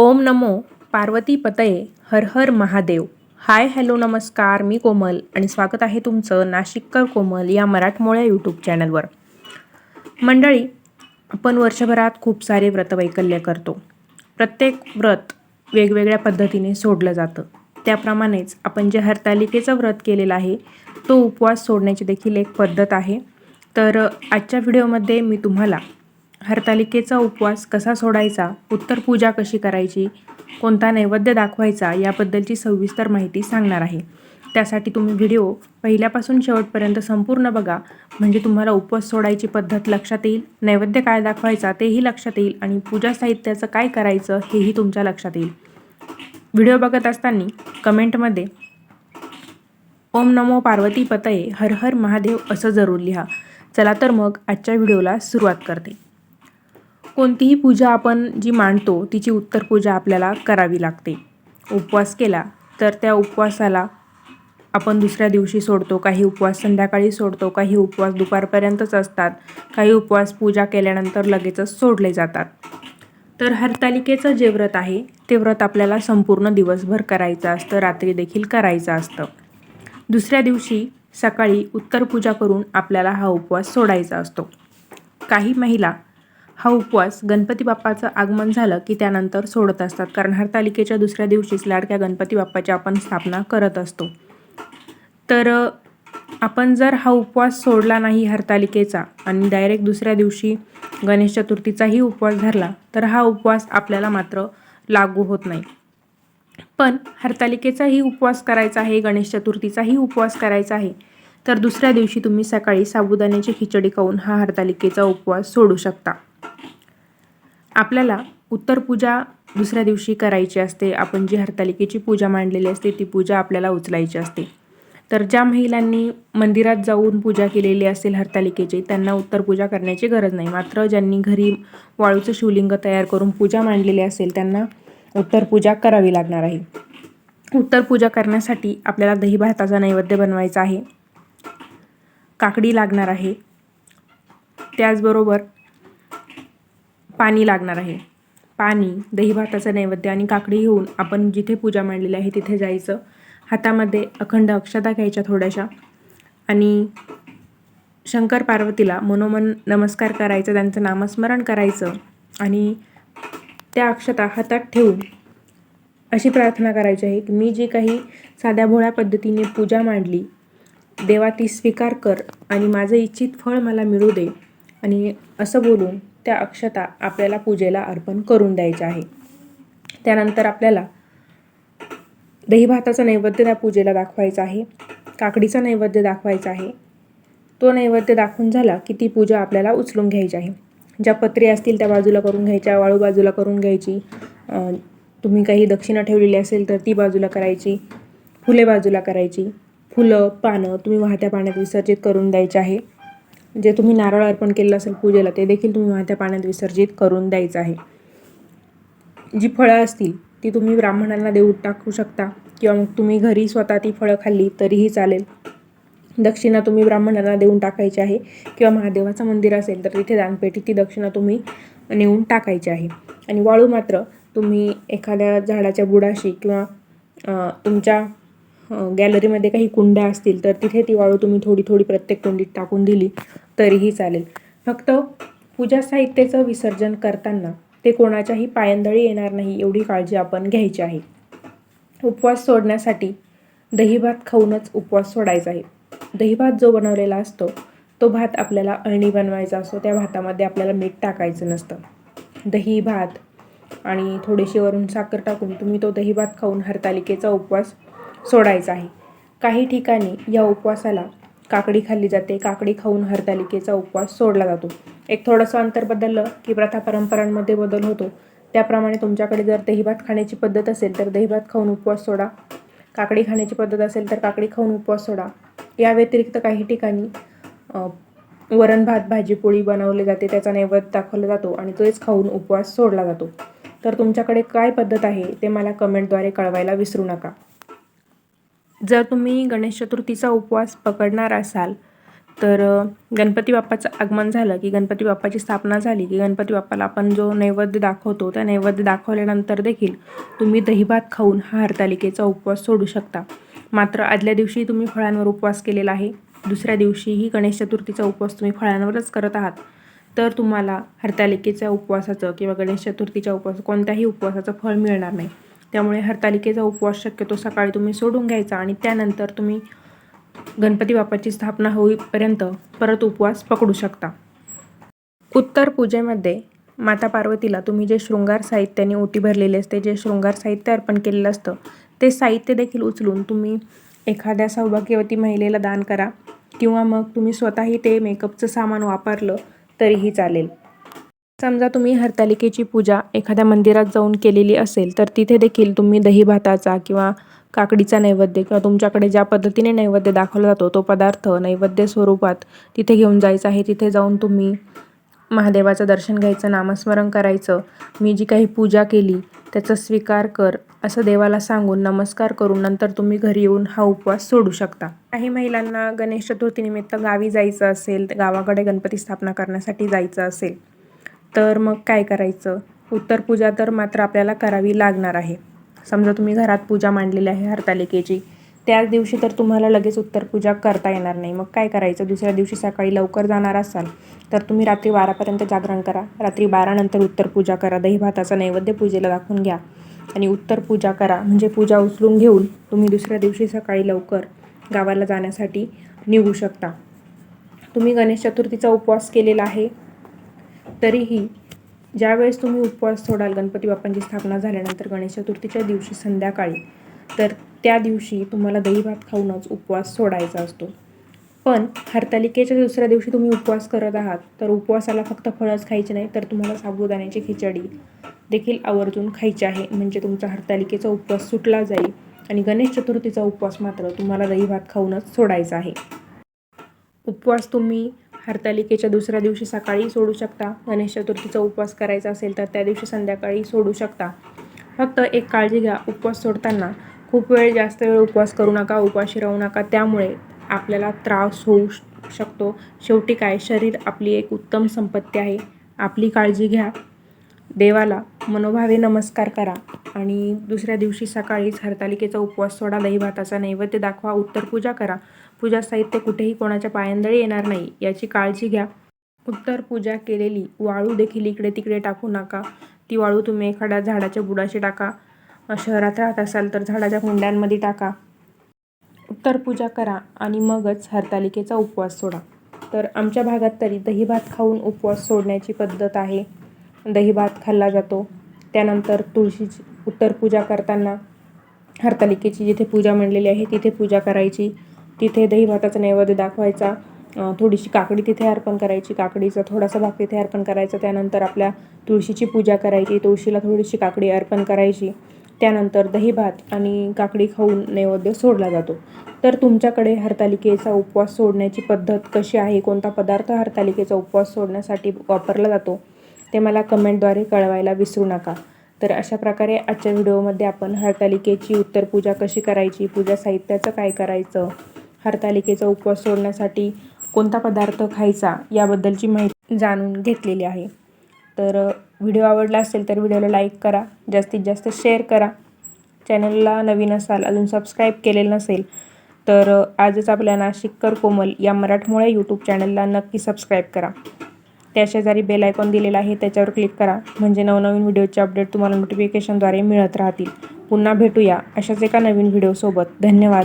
ओम नमो पार्वती पतये हर हर Mahadev. Hi hello नमस्कार मी कोमल आणि स्वागत आहे तुमचं नाशिककर कोमल या मराठमोळ्या यूट्यूब चॅनलवर मंडळी आपण वर्षभरात खूप सारे व्रतवैकल्य करतो. प्रत्येक व्रत वेगवेगळ्या पद्धतीने सोडलं जातं. त्याप्रमाणेच आपण जे हरतालिकेचं व्रत केलेलं आहे तो उपवास सोडण्याची देखील एक पद्धत आहे. तर आजच्या व्हिडिओमध्ये मी तुम्हाला हरतालिकेचा उपवास कसा सोडायचा? उत्तर पूजा कशी करायची? कोणता नैवेद्य दाखवायचा? याबद्दलची सविस्तर माहिती सांगणार आहे. त्यासाठी तुम्ही व्हिडिओ पहिल्यापासून शेवटपर्यंत संपूर्ण बघा. म्हणजे तुम्हाला उपवास सोडायची पद्धत लक्षात येईल. नैवेद्य काय दाखवायचा तेही लक्षात येईल. आणि पूजा साहित्याचं काय करायचं हेही तुमच्या लक्षात येईल. व्हिडिओ बघत असताना कमेंटमध्ये ओम नमो पार्वती पतये हर हर महादेव असं जरूर लिहा. चला तर मग आजच्या व्हिडिओला सुरुवात करते. कोणतीही पूजा आपण जी मांडतो तिची उत्तर पूजा आपल्याला करावी लागते. उपवास केला तर त्या उपवासाला आपण दुसऱ्या दिवशी सोडतो. काही उपवास संध्याकाळी सोडतो काही उपवास दुपारपर्यंतच असतात काही उपवास पूजा केल्यानंतर लगेचच सोडले जातात. तर हरतालिकेचं जे व्रत आहे ते व्रत आपल्याला संपूर्ण दिवसभर करायचं असतं रात्री देखील करायचं असतं. दुसऱ्या दिवशी सकाळी उत्तर पूजा करून आपल्याला हा उपवास सोडायचा असतो. काही महिला हा उपवास गणपती बाप्पाचं आगमन झालं की त्यानंतर सोडत असतात. कारण हरतालिकेच्या दुसऱ्या दिवशीच लाडक्या गणपती बाप्पाची आपण स्थापना करत असतो. तर आपण जर हा उपवास सोडला नाही हरतालिकेचा आणि डायरेक्ट दुसऱ्या दिवशी गणेश चतुर्थीचाही उपवास धरला तर हा उपवास आपल्याला मात्र लागू होत नाही. पण हरतालिकेचाही उपवास करायचा आहे गणेश चतुर्थीचाही उपवास करायचा आहे तर दुसऱ्या दिवशी तुम्ही सकाळी साबुदाण्याची खिचडी खाऊन हा हरतालिकेचा उपवास सोडू शकता. आपल्याला उत्तर पूजा दुसऱ्या दिवशी करायची असते. आपण जी हरतालिकेची पूजा मांडलेली असते ती पूजा आपल्याला उचलायची असते. तर ज्या महिलांनी मंदिरात जाऊन पूजा केलेली असेल हरतालिकेची त्यांना उत्तर पूजा करण्याची गरज नाही. मात्र ज्यांनी घरी वाळूचं शिवलिंग तयार करून पूजा मांडलेली असेल त्यांना उत्तर पूजा करावी लागणार आहे. उत्तर पूजा करण्यासाठी आपल्याला दही भाताचा नैवेद्य बनवायचा आहे. काकडी लागणार आहे. त्याचबरोबर पाणी लागणार आहे. पाणी दही भाताचं नैवेद्य आणि काकडी घेऊन आपण जिथे पूजा मांडलेली आहे तिथे जायचं. हातामध्ये अखंड अक्षता घ्यायच्या थोड्याशा. आणि शंकर पार्वतीला मनोमन नमस्कार करायचं त्यांचं नामस्मरण करायचं आणि त्या अक्षता हातात ठेवून अशी प्रार्थना करायची आहे की मी जी काही साध्या भोळ्या पद्धतीने पूजा मांडली देवा ती स्वीकार कर आणि माझं इच्छित फळ मला मिळू दे. आणि असं बोलून त्या अक्षता आपल्याला पूजेला अर्पण करून द्यायच्या आहे. त्यानंतर आपल्याला दहीभाताचा नैवेद्य त्या पूजेला दाखवायचा आहे. काकडीचा नैवेद्य दाखवायचा आहे. तो नैवेद्य दाखवून झाला की ती पूजा आपल्याला उचलून घ्यायची आहे. ज्या पत्री असतील त्या बाजूला करून घ्यायच्या वाळू बाजूला करून घ्यायची तुम्ही काही दक्षिणा ठेवलेली असेल तर ती बाजूला करायची फुले बाजूला करायची फुलं पानं तुम्ही वाहत्या पाण्यात विसर्जित करून द्यायचे आहे. जे तुम्ही नारळ अर्पण केलेलं असेल पूजेला ते देखील तुम्ही वाहत्या पाण्यात विसर्जित करून द्यायचं आहे. जी फळं असतील ती तुम्ही ब्राह्मणांना देऊ टाकू शकता. किंवा मग तुम्ही घरी स्वतः ती फळं खाल्ली तरीही चालेल. दक्षिणा तुम्ही ब्राह्मणांना देऊन टाकायची आहे. किंवा महादेवाचं मंदिर असेल तर तिथे दानपेटी ती दक्षिणा तुम्ही नेऊन टाकायची आहे. आणि वाळू मात्र तुम्ही एखाद्या झाडाच्या बुडाशी किंवा तुमच्या गॅलरीमध्ये काही कुंड्या असतील तर तिथे ती वाळू तुम्ही थोडी थोडी प्रत्येक कुंडीत टाकून दिली तरीही चालेल. फक्त पूजा साहित्याचं विसर्जन करताना ते कोणाच्याही पायंदळी येणार नाही एवढी काळजी आपण घ्यायची आहे. उपवास सोडण्यासाठी दहीभात खाऊनच उपवास सोडायचा आहे. दहीभात जो बनवलेला असतो तो भात आपल्याला अळणी बनवायचा असतो त्या भातामध्ये आपल्याला मीठ टाकायचं नसतं. दही भात आणि थोडीशी वरून साखर टाकून तुम्ही तो दही भात खाऊन हरतालिकेचा उपवास सोडायचा आहे. काही ठिकाणी या उपवासाला काकडी खाल्ली जाते. काकडी खाऊन हरतालिकेचा उपवास सोडला जातो. एक थोडंसं अंतर बदललं की प्रथा परंपरांमध्ये बदल होतो. त्याप्रमाणे तुमच्याकडे जर दहीभात खाण्याची पद्धत असेल तर दहीभात खाऊन उपवास सोडा. काकडी खाण्याची पद्धत असेल तर काकडी खाऊन उपवास सोडा. या व्यतिरिक्त काही ठिकाणी वरण भात भाजी पोळी बनवली जाते. त्याचा नैवेद्य दाखवला जातो आणि तोच खाऊन उपवास सोडला जातो. तर तुमच्याकडे काय पद्धत आहे ते मला कमेंटद्वारे कळवायला विसरू नका. जर तुम्ही गणेश चतुर्थीचा उपवास पकडणार असाल तर गणपती बाप्पाचं आगमन झालं की गणपती बाप्पाची स्थापना झाली की गणपती बाप्पाला आपण जो नैवेद्य दाखवतो त्या नैवेद्य दाखवल्यानंतर देखील तुम्ही दहीभात खाऊन हा हरतालिकेचा उपवास सोडू शकता. मात्र आदल्या दिवशी तुम्ही फळांवर उपवास केलेला आहे. दुसऱ्या दिवशीही गणेश चतुर्थीचा उपवास तुम्ही फळांवरच करत आहात. तर तुम्हाला हरतालिकेच्या उपवासाचं किंवा गणेश चतुर्थीच्या उपवास कोणत्याही उपवासाचं फळ मिळणार नाही. त्यामुळे हरतालिकेचा उपवास शक्यतो सकाळी तुम्ही सोडून घ्यायचा आणि त्यानंतर तुम्ही गणपती बाप्पाची स्थापना होईपर्यंत परत उपवास पकडू शकता. उत्तर पूजेमध्ये माता पार्वतीला तुम्ही जे शृंगार साहित्याने ओटी भरलेले असते जे शृंगार साहित्य अर्पण केलेलं असतं ते साहित्य देखील उचलून तुम्ही एखाद्या सौभाग्यवती महिलेला दान करा किंवा मग तुम्ही स्वतःही ते मेकअपचं सामान वापरलं तरीही चालेल. समजा तुम्ही हरतालिकेची पूजा एखाद्या मंदिरात जाऊन केलेली असेल तर तिथे देखील तुम्ही दही भाताचा किंवा काकडीचा नैवेद्य किंवा तुमच्याकडे ज्या पद्धतीने नैवेद्य दाखवला जातो तो पदार्थ नैवेद्य स्वरूपात तिथे घेऊन जायचा आहे. तिथे जाऊन तुम्ही महादेवाचं दर्शन घ्यायचं नामस्मरण करायचं. मी जी काही पूजा केली त्याचा स्वीकार कर असं देवाला सांगून नमस्कार करून नंतर तुम्ही घरी येऊन हा उपवास सोडू शकता. काही महिलांना गणेश चतुर्थीनिमित्त गावी जायचं असेल गावाकडे गणपती स्थापना करण्यासाठी जायचं असेल तर मग काय करायचं? उत्तर पूजा तर मात्र आपल्याला करावी लागणार आहे. समजा तुम्ही घरात पूजा मांडलेली आहे हरतालिकेची. त्याच दिवशी तर तुम्हाला लगेच उत्तर पूजा करता येणार नाही. मग काय करायचं? दुसऱ्या दिवशी सकाळी लवकर जाणार असाल तर तुम्ही रात्री बारापर्यंत जागरण करा. रात्री बारानंतर उत्तर पूजा करा. दही भाताचा नैवेद्य पूजेला दाखवून घ्या आणि उत्तर पूजा करा. म्हणजे पूजा उचलून घेऊन तुम्ही दुसऱ्या दिवशी सकाळी लवकर गावाला जाण्यासाठी निघू शकता. तुम्ही गणेश चतुर्थीचा उपवास केलेला आहे. तरीही ज्यावेळेस तुम्ही उपवास सोडाल गणपती बाप्पांची स्थापना झाल्यानंतर गणेश चतुर्थीच्या दिवशी संध्याकाळी तर त्या दिवशी तुम्हाला दहीभात खाऊनच उपवास सोडायचा असतो. पण हरतालिकेच्या दुसऱ्या दिवशी तुम्ही उपवास करत आहात तर उपवासाला फक्त फळच खायचे नाही तर तुम्हाला साबुदाण्याची खिचडी देखील आवर्जून खायची आहे. म्हणजे तुमचा हरतालिकेचा उपवास सुटला जाईल आणि गणेश चतुर्थीचा उपवास मात्र तुम्हाला दहीभात खाऊनच सोडायचा आहे. उपवास तुम्ही हरतालिकेच्या दुसऱ्या दिवशी सकाळी सोडू शकता. गणेश चतुर्थीचा उपवास करायचा असेल तर त्या दिवशी संध्याकाळी सोडू शकता. फक्त एक काळजी घ्या उपवास सोडताना. खूप वेळ जास्त वेळ उपवास करू नका उपाशी राहू नका. त्यामुळे आपल्याला त्रास होऊ शकतो. शेवटी काय? शरीर आपली एक उत्तम संपत्ती आहे. आपली काळजी घ्या. देवाला मनोभावे नमस्कार करा आणि दुसऱ्या दिवशी सकाळीच हरतालिकेचा उपवास सोडा. दहीभाताचा नैवेद्य दाखवा. उत्तर पूजा करा. पूजा साहित्य कुठेही कोणाच्या पायंदळी येणार नाही याची काळजी घ्या. उत्तर पूजा केलेली वाळू देखील इकडे तिकडे टाकू नका. ती वाळू तुम्ही एखाद्या झाडाच्या बुडाशी टाका. शहरात राहत असाल तर झाडाच्या कुंड्यांमध्ये टाका. उत्तर पूजा करा आणि मगच हरतालिकेचा उपवास सोडा. तर आमच्या भागात तरी दहीभात खाऊन उपवास सोडण्याची पद्धत आहे. दहीभात खाल्ला जातो. त्यानंतर तुळशीची उत्तर पूजा करताना हरतालिकेची जिथे पूजा मांडलेली आहे तिथे पूजा करायची. तिथे दहीभाताचा नैवेद्य दाखवायचा थोडीशी काकडी तिथे अर्पण करायची काकडीचा थोडासा भाग तिथे अर्पण करायचा त्यानंतर आपल्या तुळशीची पूजा करायची तुळशीला थोडीशी काकडी अर्पण करायची त्यानंतर दहीभात आणि काकडी खाऊन नैवेद्य सोडला जातो. तर तुमच्याकडे हरतालिकेचा उपवास सोडण्याची पद्धत कशी आहे? कोणता पदार्थ हरतालिकेचा उपवास सोडण्यासाठी वापरला जातो? ते मला कमेंटद्वारे कळवायला विसरू नका. तर अशा प्रकारे आजच्या व्हिडिओमध्ये आपण हरतालिकेची उत्तर पूजा कशी करायची पूजा साहित्याचं काय करायचं हरतालिकेचा उपवास सोडण्यासाठी कोणता पदार्थ खायचा याबद्दलची माहिती जाणून घेतलेली आहे. तर व्हिडिओ आवडला असेल तर व्हिडिओला लाईक करा जास्तीत जास्त शेअर करा. चॅनलला नवीन असाल अजून सबस्क्राईब केलेलं नसेल तर आजच आपल्या नाशिककर कोमल या मराठमोळ्या यूट्यूब चॅनलला नक्की सबस्क्राईब करा. त्या शेजारी बेल आयकॉन दिलेला आहे त्याच्यावर क्लिक करा म्हणजे नवनवीन व्हिडिओचे अपडेट तुम्हाला नोटिफिकेशनद्वारे मिळत राहतील. पुन्हा भेटूया अशाच एका नवीन व्हिडिओसोबत धन्यवाद.